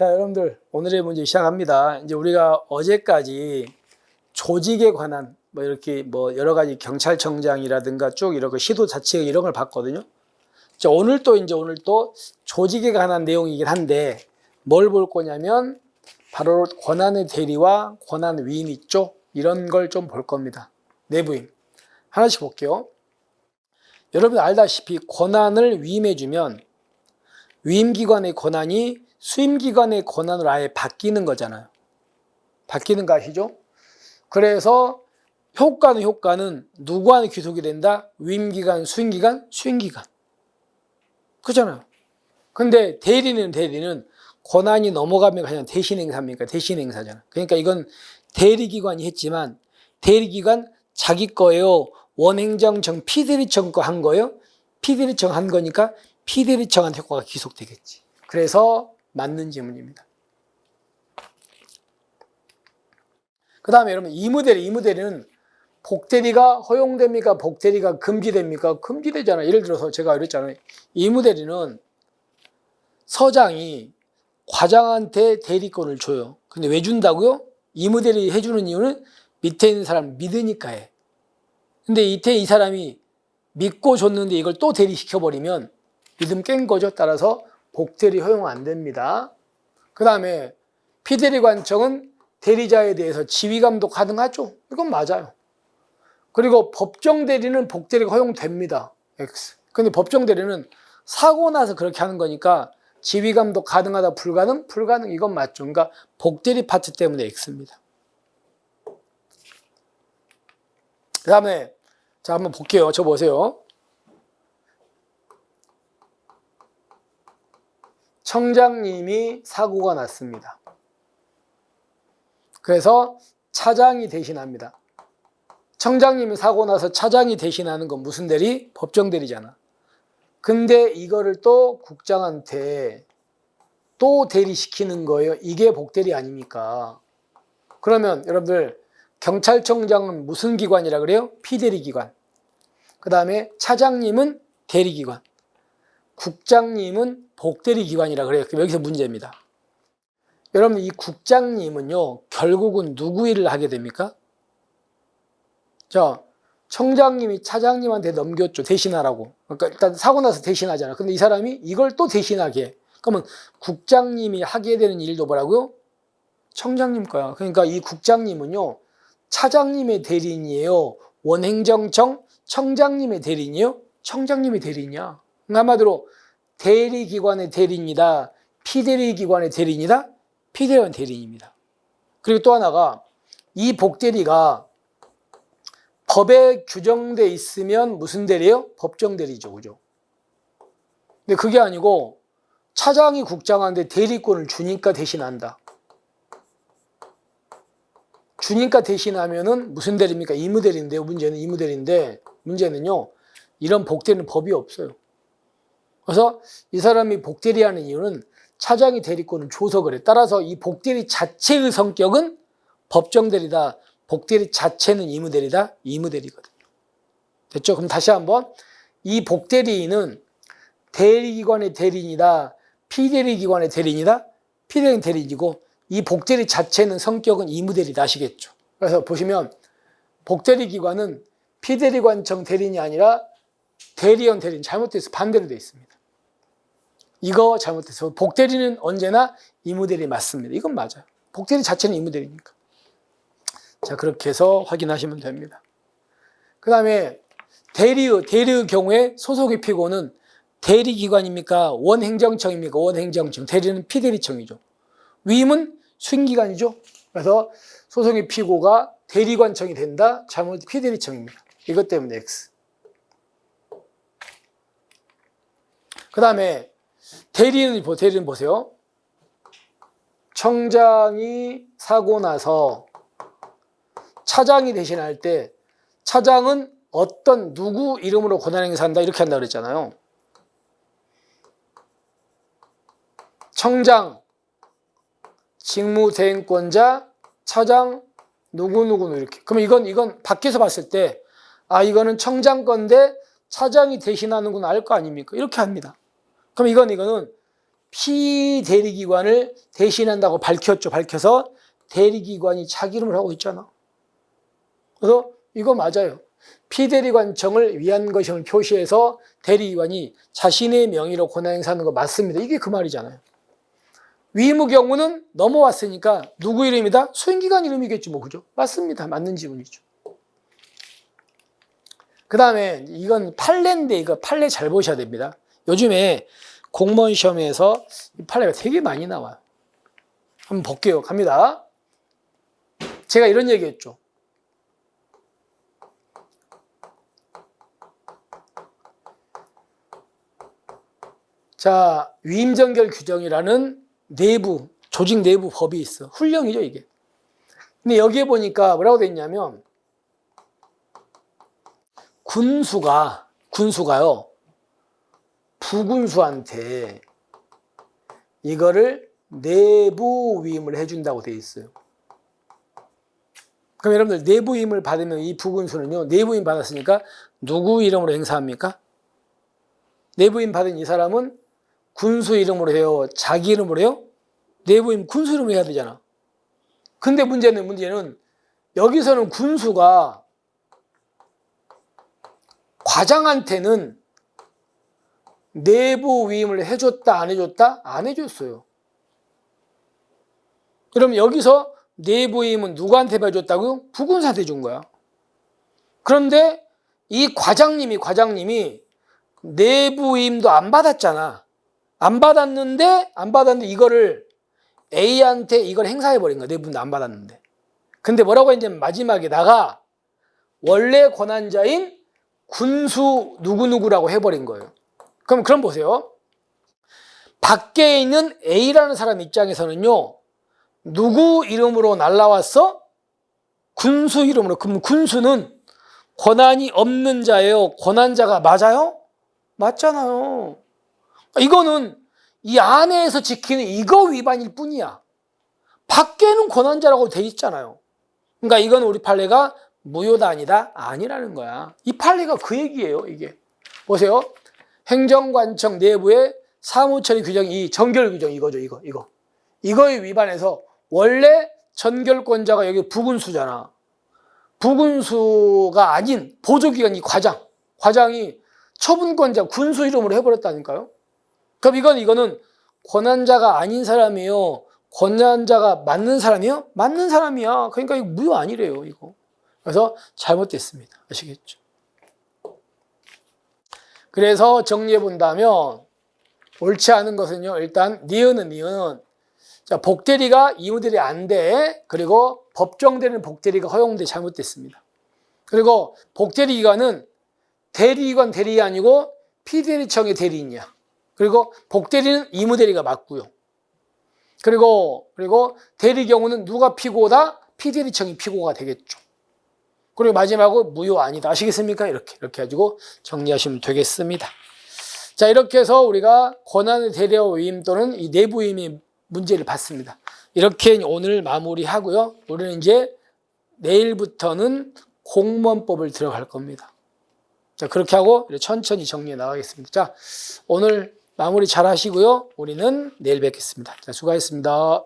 자, 여러분들 오늘의 문제 시작합니다. 이제 우리가 어제까지 조직에 관한 뭐 이렇게 뭐 여러 가지 경찰청장이라든가 쭉 이렇게 시도 자치회 이런 걸 봤거든요. 자, 오늘 또 이제 오늘 또 조직에 관한 내용이긴 한데 뭘 볼 거냐면 바로 권한의 대리와 권한 위임 있죠? 이런 걸 좀 볼 겁니다. 내부임. 하나씩 볼게요. 여러분 알다시피 권한을 위임해주면 위임기관의 권한이 수임기관의 권한으로 아예 바뀌는 거잖아요. 바뀌는 거 아시죠? 그래서 효과는 효과는 누구한테 귀속이 된다? 위임기관, 수임기관, 수임기관. 그렇잖아요. 근데 대리는 대리는 권한이 넘어가면 그냥 대신 행사입니까? 대신 행사잖아. 그러니까 이건 대리기관이 했지만 대리기관 자기 거예요. 원행정청 피대리청 거 한 거예요. 피대리청 한 거니까 피대리청한테 효과가 귀속되겠지. 그래서 맞는 질문입니다. 그 다음에 여러분 이무대리, 이무대리는 복대리가 허용됩니까? 복대리가 금지됩니까? 금지되잖아요. 예를 들어서 제가 이랬잖아요. 이무대리는 서장이 과장한테 대리권을 줘요. 근데 왜 준다고요? 이무대리 해주는 이유는 밑에 있는 사람 믿으니까 해. 근데 이때 이 사람이 믿고 줬는데 이걸 또 대리시켜버리면 믿음 깬 거죠. 따라서 복대리 허용 안 됩니다. 그 다음에 피대리 관청은 대리자에 대해서 지휘 감독 가능하죠. 이건 맞아요. 그리고 법정 대리는 복대리가 허용됩니다. X. 근데 법정 대리는 사고 나서 그렇게 하는 거니까 지휘 감독 가능하다 불가능? 불가능 이건 맞죠. 그러니까 복대리 파트 때문에 X입니다. 그 다음에 자 한번 볼게요. 저 보세요. 청장님이 사고가 났습니다. 그래서 차장이 대신합니다. 청장님이 사고 나서 차장이 대신하는 건 무슨 대리? 법정 대리잖아. 근데 이거를 또 국장한테 또 대리시키는 거예요. 이게 복대리 아닙니까? 그러면 여러분들 경찰청장은 무슨 기관이라 그래요? 피대리 기관. 그 다음에 차장님은 대리 기관. 국장님은 복대리 기관이라 그래요. 여기서 문제입니다. 여러분 이 국장님은요 결국은 누구 일을 하게 됩니까? 자 청장님이 차장님한테 넘겼죠 대신하라고. 그러니까 일단 사고 나서 대신하잖아. 근데 이 사람이 이걸 또 대신하게. 해. 그러면 국장님이 하게 되는 일도 뭐라고요? 청장님 거야. 그러니까 이 국장님은요 차장님의 대리인이에요. 원행정청 청장님의 대리인이에요. 청장님의 대리인이야. 한마디로 대리기관의 대리인이다. 피대리기관의 대리인이다. 피대원 대리인입니다. 그리고 또 하나가 이 복대리가 법에 규정돼 있으면 무슨 대리예요? 법정 대리죠. 그죠? 근데 그게 아니고 차장이 국장한테 대리권을 주니까 대신한다. 주니까 대신하면은 무슨 대리입니까? 이무대리인데요. 문제는 이무대리인데 문제는요. 이런 복대리는 법이 없어요. 그래서 이 사람이 복대리하는 이유는 차장이 대리권을 줘서 그래. 따라서 이 복대리 자체의 성격은 법정대리다. 복대리 자체는 이무대리다. 이무대리거든요. 됐죠? 그럼 다시 한번 이 복대리인은 대리기관의 대리인이다. 피대리기관의 대리인이다. 피대리 대리인이고 이 복대리 자체는 성격은 이무대리다 아시겠죠? 그래서 보시면 복대리 기관은 피대리관청 대리인이 아니라 대리원 대리인 잘못돼서 반대로 되어 있습니다. 이거 잘못해서 복대리는 언제나 이무대리 맞습니다. 이건 맞아요. 복대리 자체는 이무대리니까. 자 그렇게 해서 확인하시면 됩니다. 그 다음에 대리의 대리의 경우에 소속의 피고는 대리기관입니까? 원행정청입니까? 원행정청. 대리는 피대리청이죠. 위임은 수행기관이죠. 그래서 소송의 피고가 대리관청이 된다. 잘못 피대리청입니다. 이것 때문에 X. 그 다음에 대리는, 대리는 보세요. 청장이 사고 나서 차장이 대신할 때 차장은 어떤 누구 이름으로 권한행사한다 이렇게 한다 그랬잖아요. 청장, 직무대행권자, 차장, 누구누구 이렇게. 그럼 이건 이건 밖에서 봤을 때 아 이거는 청장 건데 차장이 대신하는구나 알 거 아닙니까? 이렇게 합니다. 그럼 이건 이거는 피대리기관을 대신한다고 밝혔죠. 밝혀서 대리기관이 자기 이름을 하고 있잖아. 그래서 이거 맞아요. 피대리관청을 위한 것임을 표시해서 대리기관이 자신의 명의로 권한 행사하는 거 맞습니다. 이게 그 말이잖아요. 위무 경우는 넘어왔으니까 누구 이름이다? 수행기관 이름이겠지 뭐 그죠? 맞습니다. 맞는 지문이죠. 그 다음에 이건 판례인데 이거 판례 잘 보셔야 됩니다. 요즘에 공무원 시험에서 이 판례가 되게 많이 나와요. 한번 볼게요. 갑니다. 제가 이런 얘기 했죠. 자, 위임전결 규정이라는 내부, 조직 내부 법이 있어. 훈령이죠, 이게. 근데 여기에 보니까 뭐라고 돼 있냐면, 군수가, 군수가요, 부군수한테 이거를 내부 위임을 해준다고 돼 있어요. 그럼 여러분들 내부 위임을 받으면 이 부군수는요, 내부 위임 받았으니까 누구 이름으로 행사합니까? 내부 위임 받은 이 사람은 군수 이름으로 해요? 자기 이름으로 해요? 내부 임 군수 이름으로 해야 되잖아. 근데 문제는 문제는 여기서는 군수가 과장한테는 내부 위임을 해줬다 안 해줬다 안 해줬어요. 그럼 여기서 내부 위임은 누구한테 해줬다고요? 부군사한테 준 거야. 그런데 이 과장님이 과장님이 내부 위임도 안 받았잖아. 안 받았는데 안 받았는데 이거를 A한테 이걸 행사해 버린 거야. 내분도 안 받았는데. 근데 뭐라고 했냐면 마지막에다가 원래 권한자인 군수 누구누구라고 해버린 거예요. 그럼 그럼 보세요. 밖에 있는 A라는 사람 입장에서는요. 누구 이름으로 날라왔어? 군수 이름으로. 그럼 군수는 권한이 없는 자예요. 권한자가 맞아요? 맞잖아요. 이거는 이 안에서 지키는 이거 위반일 뿐이야. 밖에는 권한자라고 돼 있잖아요. 그러니까 이건 우리 판례가 무효다 아니다? 아니라는 거야. 이 판례가 그 얘기예요, 이게. 보세요. 행정관청 내부의 사무처리 규정이 이 전결 규정 이거죠, 이거, 이거. 이거에 위반해서 원래 전결권자가 여기 부군수잖아. 부군수가 아닌 보조기관 이 과장. 과장이 처분권자 군수 이름으로 해버렸다니까요. 그럼 이건 이거는 권한자가 아닌 사람이에요. 권한자가 맞는 사람이요? 맞는 사람이야. 그러니까 이거 무효 아니래요, 이거. 그래서 잘못됐습니다. 아시겠죠? 그래서 정리해 본다면 옳지 않은 것은요. 일단 니은은 니은은 자, 복대리가 이무대리 안 돼. 그리고 법정되는 복대리가 허용돼 잘못됐습니다. 그리고 복대리 기관은 대리기관 대리가 아니고 피대리청의 대리인이야. 그리고 복대리는 이무대리가 맞고요. 그리고 그리고 대리 경우는 누가 피고다? 피대리청이 피고가 되겠죠. 그리고 마지막으로 무효 아니다. 아시겠습니까? 이렇게 이렇게 가지고 정리하시면 되겠습니다. 자 이렇게 해서 우리가 권한의 대리와 위임 또는 이 내부 위임의 문제를 봤습니다. 이렇게 오늘 마무리하고요. 우리는 이제 내일부터는 공무원법을 들어갈 겁니다. 자 그렇게 하고 천천히 정리해 나가겠습니다. 자 오늘 마무리 잘 하시고요. 우리는 내일 뵙겠습니다. 자, 수고하셨습니다.